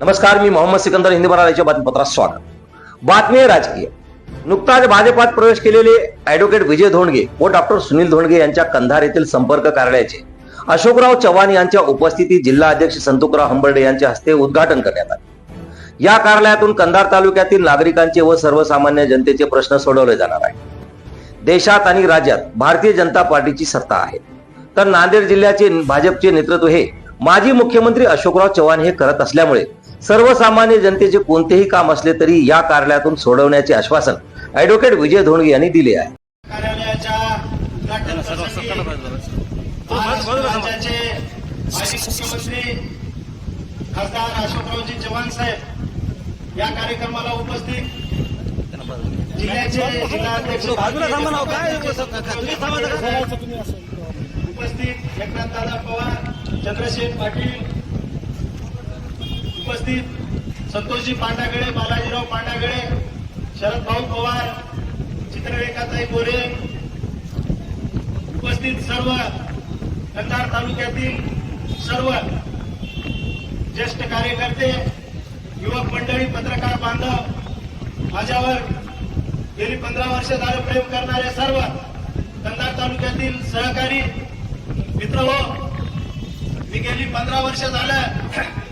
नमस्कार मी मोहम्मद सिकंदर हिंदी मराठीच्या बातमीपत्रात स्वागत. बातमी राजकीय. नुकताच भाजपात प्रवेश केलेले ऍडव्होकेट विजय धोंडगे व डॉक्टर सुनील धोंडगे यांच्या कंधार येथील संपर्क कार्यालयाचे. अशोकराव चव्हाण यांच्या उपस्थितीत जिल्हा अध्यक्ष संतोकराव हंबर्डे यांच्या हस्ते उद्घाटन करण्यात आले. या कार्यालयातून कंधार तालुक्यातील नागरिकांचे व सर्वसामान्य जनतेचे प्रश्न सोडवले जाणार आहे देशात आणि राज्यात भारतीय जनता पार्टीची सत्ता आहे. तर नांदेड जिल्ह्याचे भाजपचे नेतृत्व हे माजी मुख्यमंत्री अशोकराव चव्हाण हे करत असल्यामुळे सर्वसामान्य जनतेचे कोणतेही काम असले तरी या कार्यालयातून सोडवण्याचे आश्वासन ऍडव्होकेट विजय धोंडगे यांनी दिले आहे. खासदार अशोकरावजी चव्हाण साहेब या कार्यक्रमाला उपस्थित. जिल्ह्याचे जिल्हाध्यक्ष उपस्थित एकनाथ दादा पवार चंद्रशेख पाटील उपस्थित संतोषजी पांडागळे बालाजीराव पांडागळे शरद भाऊ पवार चित्ररेखाताई गोरे उपस्थित सर्व कंधार तालुक्यातील सर्व ज्येष्ठ कार्यकर्ते युवक मंडळी पत्रकार बांधव माझ्यावर गेली पंधरा वर्ष झालं प्रेम करणारे सर्व कंधार तालुक्यातील सहकारी मित्र हो मी गेली पंधरा वर्ष झालं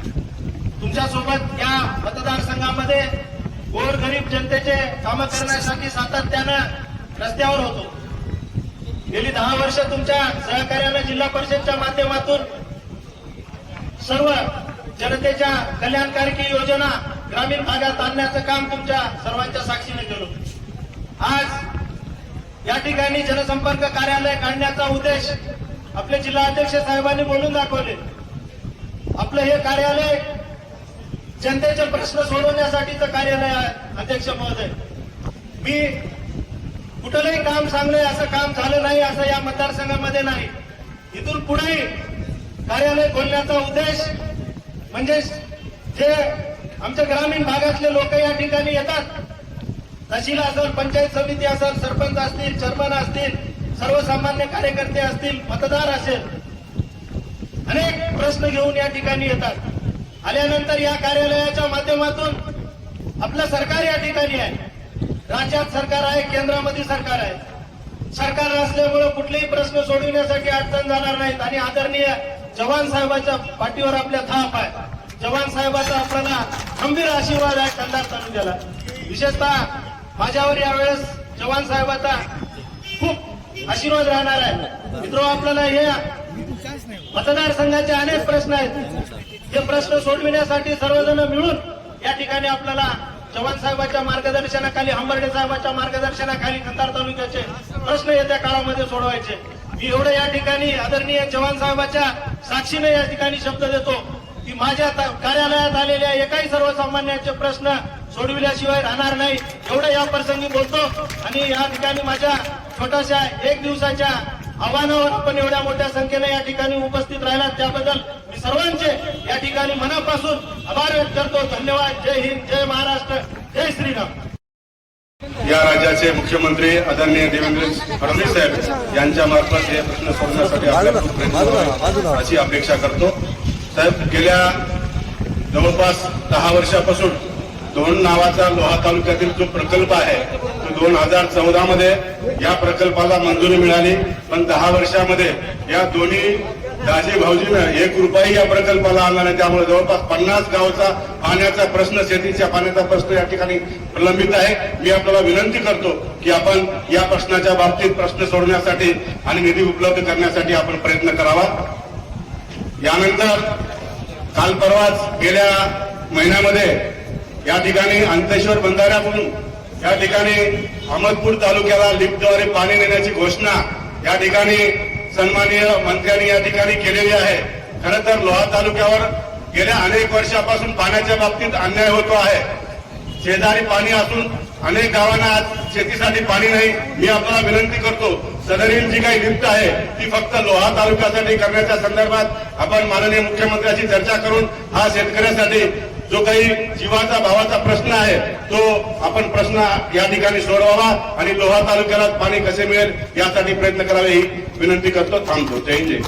तुमच्यासोबत या मतदारसंघामध्ये गोरगरीब जनतेचे कामं करण्यासाठी सातत्यानं रस्त्यावर होतो. गेली दहा वर्ष तुमच्या सहकार्यानं जिल्हा परिषदच्या माध्यमातून सर्व जनतेच्या कल्याणकारकी योजना ग्रामीण भागात आणण्याचं काम तुमच्या सर्वांच्या साक्षीने केलं. आज या ठिकाणी जनसंपर्क कार्यालय काढण्याचा उद्देश आपले जिल्हा अध्यक्ष साहेबांनी बोलून दाखवले. आपलं हे कार्यालय जनतेचे प्रश्न सोडवण्यासाठीचं कार्यालय आहे अध्यक्ष महोदय. मी कुठलंही काम सांगलंय असं काम झालं नाही असं या मतदारसंघामध्ये नाही. इथून पुढेही कार्यालय खोलण्याचा उद्देश म्हणजे जे आमच्या ग्रामीण भागातले लोक या ठिकाणी येतात तहसील असेल पंचायत समिती असेल सरपंच असतील चेअरमन असतील सर्वसामान्य कार्यकर्ते असतील मतदार असेल अनेक प्रश्न घेऊन या ठिकाणी येतात. आल्यानंतर या कार्यालयाच्या माध्यमातून आपलं सरकार या ठिकाणी आहे. राज्यात सरकार आहे केंद्रामध्ये सरकार आहे. सरकार असल्यामुळे कुठलेही प्रश्न सोडविण्यासाठी अडचण जाणार नाहीत आणि आदरणीय जवान साहेबाच्या पाठीवर आपल्या थाप आहे. जवान साहेबाचा आपल्याला गंभीर आशीर्वाद आहे कंधार तालुक्याला विशेषतः माझ्यावर यावेळेस जवान साहेबाचा खूप आशीर्वाद राहणार आहे मित्र आपल्याला हे मतदारसंघाचे अनेक प्रश्न आहेत. हे प्रश्न सोडविण्यासाठी सर्वजण मिळून या ठिकाणी आपल्याला चव्हाण साहेबांच्या मार्गदर्शनाखाली हंबर्डे साहेबांच्या मार्गदर्शनाखाली खतार तालुक्याचे प्रश्न येत्या काळामध्ये सोडवायचे. मी एवढं या ठिकाणी आदरणीय चव्हाण साहेबाच्या साक्षीने या ठिकाणी शब्द देतो की माझ्या कार्यालयात आलेल्या एकाही सर्वसामान्यांचे प्रश्न सोडविल्याशिवाय राहणार नाही. एवढं या प्रसंगी बोलतो आणि या ठिकाणी माझ्या छोट्याशा एक दिवसाच्या आव्हानावर आपण एवढ्या मोठ्या संख्येने या ठिकाणी उपस्थित राहिलात. त्याबद्दल मी सर्वांचे या ठिकाणी मनापासून आभार व्यक्त करतो. धन्यवाद. जय हिंद जय महाराष्ट्र जय श्रीराम. या राज्याचे मुख्यमंत्री आदरणीय देवेंद्र फडणवीस साहेब यांच्या मार्फत हे प्रश्न सोडवण्यासाठी अशी अपेक्षा करतो. साहेब गेल्या जवळपास दहा वर्षापासून दोन नावाचा लोहा तालुक्यातील जो प्रकल्प आहे तो दोन हजार चौदा मध्ये या प्रकल्पाला मंजुरी मिळाली. पण दहा वर्षामध्ये या दोन्ही दाजी भाऊजीनं एक रुपयाही या प्रकल्पाला आणला नाही. त्यामुळे जवळपास पन्नास गावचा पाण्याचा प्रश्न शेतीच्या पाण्याचा प्रश्न या ठिकाणी प्रलंबित आहे. मी आपल्याला विनंती करतो की आपण या प्रश्नाच्या बाबतीत प्रश्न सोडण्यासाठी आणि निधी उपलब्ध करण्यासाठी आपण प्रयत्न करावा. यानंतर काल परवाच गेल्या महिन्यामध्ये या ठिकाणी अंतेश्वर बंधाऱ्यातून या ठिकाणी अहमदपूर तालुक्याला लिफ्टद्वारे पाणी नेण्याची घोषणा या ठिकाणी सन्माननीय मंत्र्यांनी या ठिकाणी केलेली आहे. खरं तर लोहा तालुक्यावर गेल्या अनेक वर्षापासून पाण्याच्या बाबतीत अन्याय होतो आहे. शेजारी पाणी असून अनेक गावांना आज शेतीसाठी पाणी नाही मी आपल्याला विनंती करतो सदरील जी काही लिफ्ट आहे ती फक्त लोहा तालुक्यासाठी करण्याच्या संदर्भात आपण माननीय मुख्यमंत्र्यांशी चर्चा करून हा शेतकऱ्यांसाठी जो काही जीवाचा भावाचा प्रश्न आहे तो आपण प्रश्न या ठिकाणी सोडवावा आणि लोहा तालुक्याला पाणी कसे मिळेल यासाठी प्रयत्न करावे ही विनंती करतो. थांबतो. जय जय